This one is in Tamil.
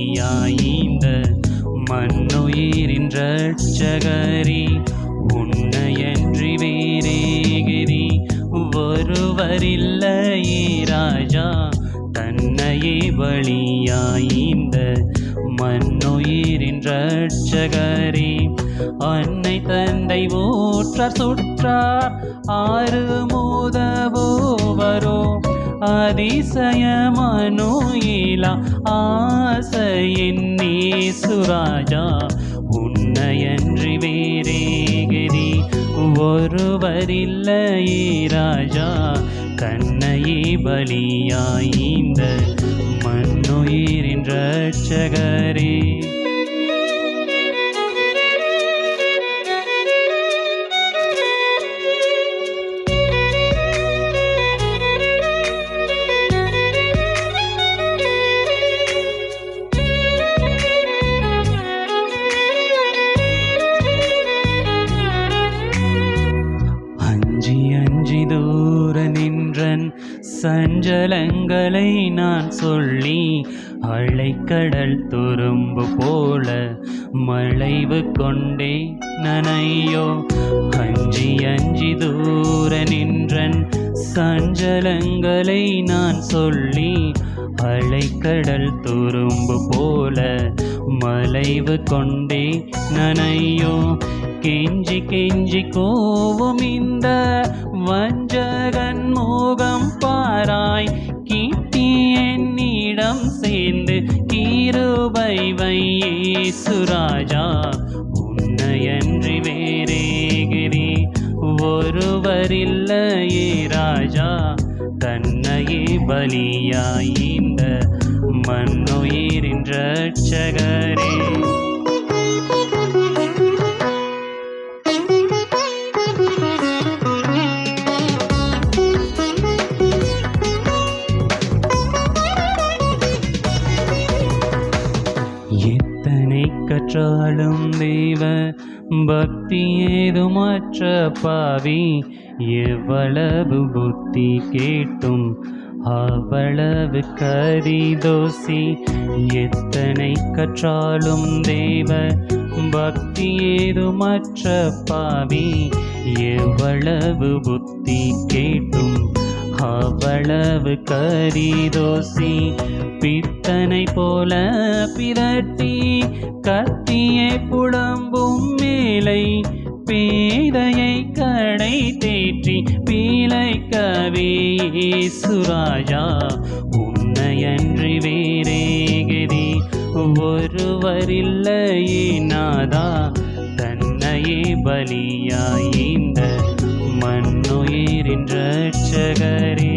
பலியாயிந்த மண்ணுயிரின் ரட்சகரி உன்னையன்றி வேறேகிரி ஒருவரில்லையே ராஜா தன்னையே பலியாயிந்த மண்ணுயிரின் ரட்சகரி அன்னை தந்தை ஊற்றார் சுற்றார் ஆறு மூதவோவரோ அதிசயமனுயிலா ஆசையின் சுராஜா உன்னையன்றி வேறேகிரி ஒருவரில்லையே ராஜா கண்ணையே பலியாயிந்த மண்ணுயிரின் ரட்சகரே சஞ்சலங்களை நான் சொல்லி அலைக்கடல் துரும்பு போல மழைவு கொண்டே நனையோ. அஞ்சி அஞ்சி தூர நின்றன் சஞ்சலங்களை நான் சொல்லி அலைக்கடல் துரும்பு போல மலைவு கொண்டே நனையோ. கெஞ்சி கெஞ்சி கோவும் இந்த வஞ்சகன் மோகம் பாராய் கிட்டி என்னிடம் சேர்ந்து கீருபை வையே சுராஜா உன்னையன்றி வேறேகிரி ஒருவரில்லையே ராஜா. தன்னையே பலியாயிந்த மண்ணுயிரின் ரட்சகரே எத்தனை தெய்வ பக்தி ஏதுமற்ற பாவி. எவ்வளவு புத்தி கேட்டும் அவ்வளவு கரிதோசி எத்தனை கற்றாலும் தேவ பக்தி ஏதுமற்ற பாவி. எவ்வளவு புத்தி கேட்டும் அவ்வளவு கரிதோசி பித்தனை போல பிரட்டி கத்தியை புலம்பும் மேலை பேதையை கடை தேற்றி பீலை கவே சுராஜா உன்னையன்றி வேறே வேறேகிரி ஒருவரில்லையே நாதா தன்னையே பலியாயிந்த மண்ணுயிரின் ரட்சகரே